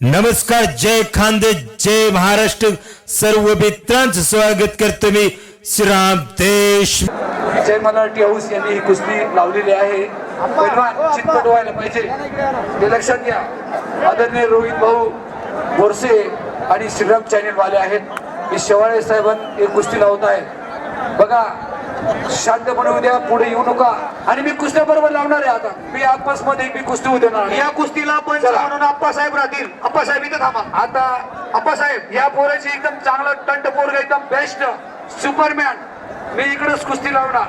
नमस्कार जय खानदे जय महाराष्ट्र. सर्व मित्रांचं स्वागत करतो मी श्रीराम देश. जय मराठी हाऊस यांनी ही कुस्ती लावलेली आहे. चितपट व्हायला पाहिजे. ते लक्षात घ्या. आदरणीय रोहित भाऊ बोरसे आणि श्रीराम चॅनेल वाले आहेत. मी शेवाळे साहेबांनी एक कुस्ती लावत आहे. बघा शांतपणे उद्या पुढे येऊ नका. आणि मी कुस्त्या बरोबर लावणार आहे आता. मी आसपासमध्ये मी कुस्ती उद्या या कुस्तीला पंच चला. म्हणून आप्पासाहेब राहतील. आप्पासाहेब इथं थांबा. आता आप्पासाहेब या पोराची एकदम चांगलं टंट पोरग एकदम बेस्ट सुपरमॅन मी इकडेच कुस्ती लावणार.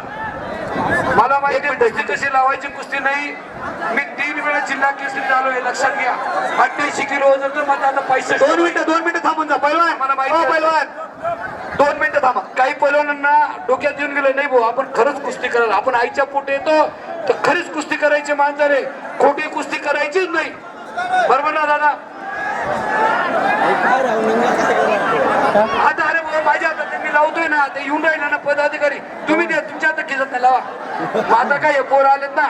मला माहिती आहे कुस्ती कशी लावायची कुस्ती नाही. मी तीन वेळा जिल्हा केसरी झालो हे लक्षात घ्या. अठ्ठ्याऐंशी किलो वजन तर माझं आता पैसे दोन मिनिटं दोन मिनिटं थांबून जा. पहिलवान मला माहिती हो, आहे. दोन मिनिटं थांबा. काही पैलवानांना डोक्यात येऊन गेलं नाही भाऊ आपण खरंच कुस्ती करायला आपण आईच्या पोटे येतो तर खरीच कुस्ती करायची माणसाने खोटी कुस्ती करायचीच नाही. बरोबर ना दादा? आता अरे भाऊ माझ्या हातात मी लावतोय ना ते येऊन राहिले ना पदाधिकारी. तुम्ही द्या तुमच्या हातात खिचत नाही लावा. आता काय पोर आलेत ना?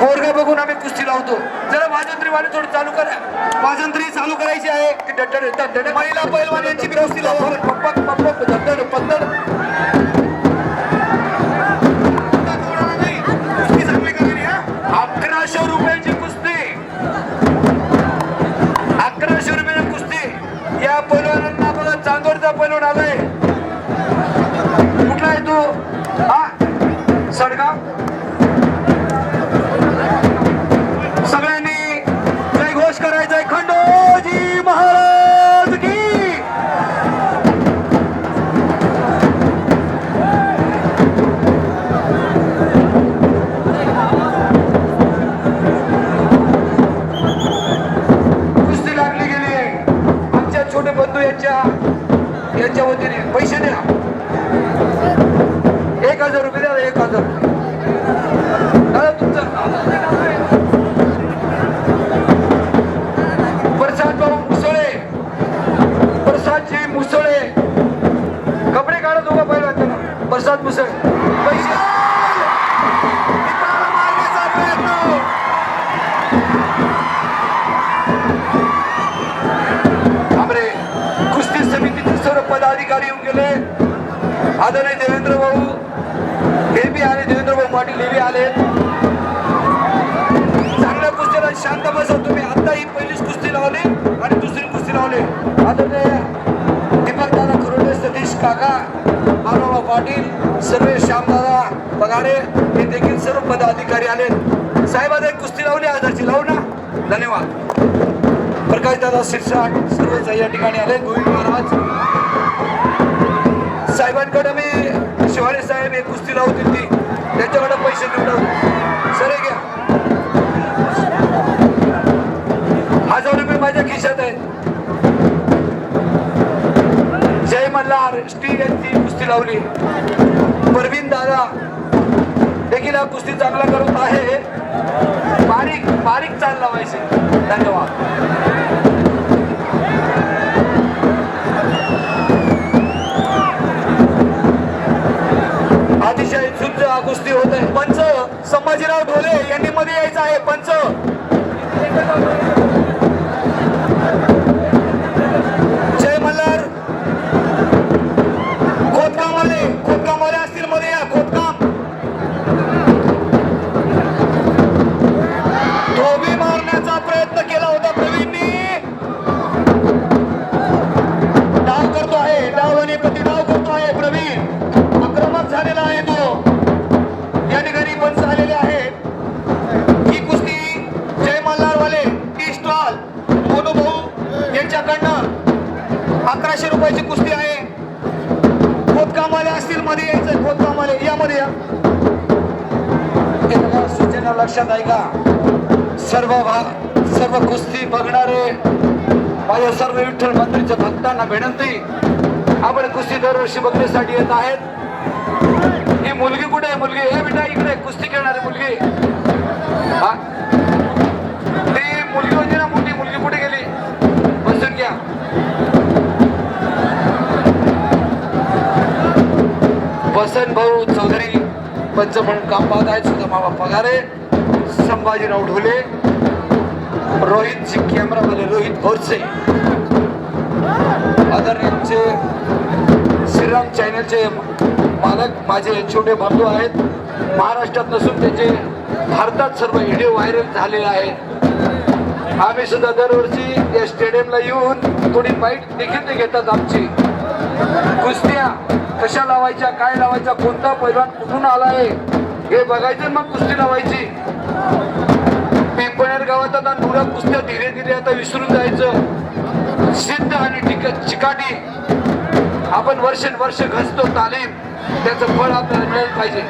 पोरगा बघून आम्ही कुस्ती लावतो. जरा माझ्या वाजंत्री वाले थोडं चालू करा. वाजंत्री चालू करायची आहे. महिला पैलवान यांची बी कुस्ती. लावा पप्पा प्रसाद मुसळे आमरे कुस्ती समितीचे सर्व पदाधिकारी येऊन गेले. आदरणीय देवेंद्र भाऊ हे बी आले देवेंद्र भाऊ पाटील हे बी आले. चांगल्या कुस्तीला शांत बसा तुम्ही आता ही पहिलीच कुस्ती लावली आणि दुसरी कुस्ती लावली. आदरणीय पाटील सर्व श्यामदादा बगाडे हे देखील सर्व पदाधिकारी आले साहेब आता एक कुस्ती लावली आजची लावू ना. धन्यवाद. प्रकाश दादा शिरसाट सर्वच या ठिकाणी आले गोविंद महाराज. साहेबांकडे मी शिवाळे साहेब एक कुस्ती लावतील ती. त्यांच्याकडे पैसे देऊन सर घ्या. कुस्ती लावली. परवीन दादा देखील हा कुस्ती चांगला करत आहे. बारीक बारीक चाल लावायचे. धन्यवाद. अतिशय शुद्ध हा कुस्ती होत आहे पंच संभाजीराव ढोले यांनी मध्ये यायचं आहे. पंच. पाचशे रुपयाची कुस्ती आहे. खोदकामाले असतील मध्ये यायचं खोदकामाले. यामध्ये या मध्ये या. सूचना लक्षात ऐका सर्व भाग सर्व कुस्ती बघणारे माझ्या सर्व विठ्ठल मंत्रीच्या भक्तांना विनंती आपण कुस्ती दरवर्षी बघण्यासाठी येत आहेत. ही मुलगी कुठे आहे? मुलगी हे बेटा इकडे कुस्ती खेळणारी मुलगी. हा? हसन भाऊ चौधरी पंच म्हणून काम पाहत आहेत सुद्धा मामा पगारे संभाजीराव ढोले रोहित जी कॅमेरावाले रोहित भोरसे. आदरणीयांचे श्रीराम चॅनलचे मालक माझे छोटे बंधू आहेत. महाराष्ट्रात नसून त्याचे भारतात सर्व व्हिडिओ व्हायरल झालेले आहेत. आम्ही सुद्धा दरवर्षी या स्टेडियमला येऊन थोडी बाईट देखील ते घेतात आमची. कुस्त्या कशा लावायच्या काय लावायच्या कोणता पैलवान कुठून आला आहे हे बघायचं मग कुस्ती लावायची. पिंपळनेर गावात आता नुरा कुस्त्या धीरे धीरे आता विसरून जायचं. सिद्ध आणि टिक चिकाटी. आपण वर्ष घसतो तालीम. त्याचं फळ आपल्याला मिळालं पाहिजे.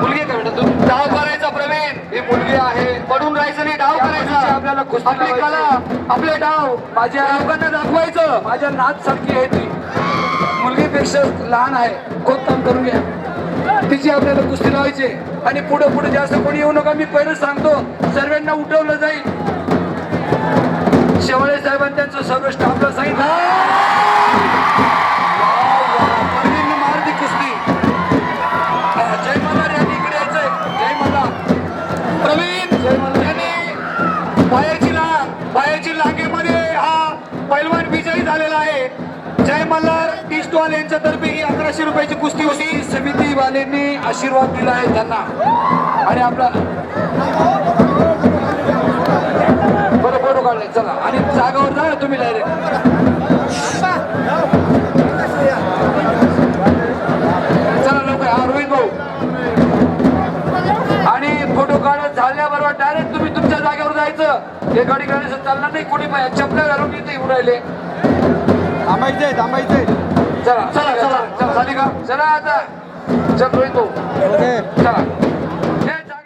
मुलगी आहे का बेटा तू? डाव करायचा प्रवीण. ही मुलगी आहे. पडून राहायचं नाही डाव करायचा. आपल्याला आपली लावायची. कला आपले डाव. माझ्या लोकांना दाखवायचं. माझ्या नात सारखी आहे ती. मुलगीपेक्षा लहान आहे. खूप काम करून घ्या. तिची आपल्याला कुस्ती लावायची. आणि पुढे पुढे जास्त कोणी येऊ नका. मी पहिलं सांगतो सर्वांना उठवलं जाईल. शेवळे साहेबांनी त्यांचं सर्व स्टाफला सांगितलं. मारली कुस्ती. जय मल्हार यांनी इकडे यायचंय. जय मल्हार प्रवीण जय मल्हार. यांनी बाहेरची लांग बाहेरची लांगेमध्ये हा पैलवान विजयी झालेला आहे. जय मल्हार. स्टॉल यांच्यातर्फे ही अकराशे रुपयाची कुस्ती होती. समितीवाल्यांनी समिती आशीर्वाद दिला आहे त्यांना. आणि आपला बरं फोटो काढले. चला. आणि जागावर जा तुम्ही डायरेक्ट चला लवकर. हा रोहित भाऊ. आणि फोटो काढत झाल्याबरोबर डायरेक्ट तुम्ही तुमच्या जागेवर जायचं. हे गाडी गाडी चालणार नाही. कोणी पण चपल्या घालून येते येऊन राहिले. थांबायचंय थांबायचंय. चला चला चला चला झाली का चला आता. चल ओके. चला.